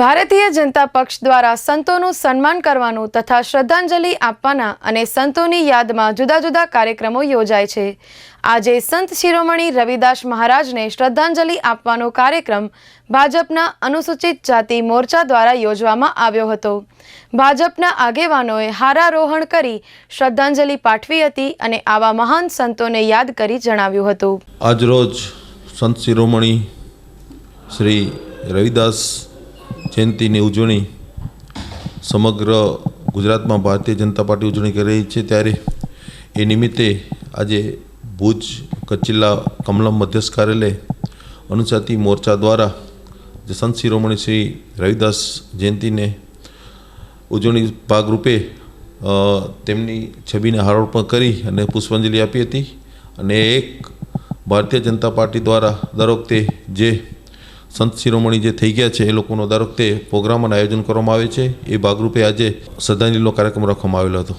ભારતીય જનતા પક્ષ દ્વારા સંતોનું સન્માન કરવાનું તથા શ્રદ્ધાંજલિ આપવાના અને સંતોની યાદમાં જુદા જુદા કાર્યક્રમો યોજાય છે. આજે સંત શિરોમણી રવિદાસ મહારાજને શ્રદ્ધાંજલિ આપવાનો કાર્યક્રમ ભાજપના અનુસૂચિત જાતિ મોરચા દ્વારા યોજવામાં આવ્યો હતો. ભાજપના આગેવાનોએ હારારોહણ કરી શ્રદ્ધાંજલિ પાઠવી હતી અને આવા મહાન સંતોને યાદ કરી જણાવ્યું હતું. આજરોજ સંત શિરોમણી શ્રી રવિદાસ જયંતિની ઉજવણી સમગ્ર ગુજરાતમાં ભારતીય જનતા પાર્ટી ઉજવણી કરી રહી છે ત્યારે એ નિમિત્તે આજે ભુજ કચ્છ જિલ્લા કમલમ મધ્યસ્થ કાર્યાલય અનુસાતી મોરચા દ્વારા જે સંત શિરોમણી શ્રી રવિદાસ જયંતિને ઉજવણી ભાગરૂપે તેમની છબીને હારોપણ કરી અને પુષ્પાંજલિ આપી હતી અને એક ભારતીય જનતા પાર્ટી દ્વારા દર વખતે જે સંત શિરોમણી જે થઈ ગયા છે, એ લોકોનો દર વખતે પ્રોગ્રામ અને આયોજન કરવામાં આવે છે. એ ભાગરૂપે આજે શ્રદ્ધાંજલિનો કાર્યક્રમ રાખવામાં આવેલો હતો.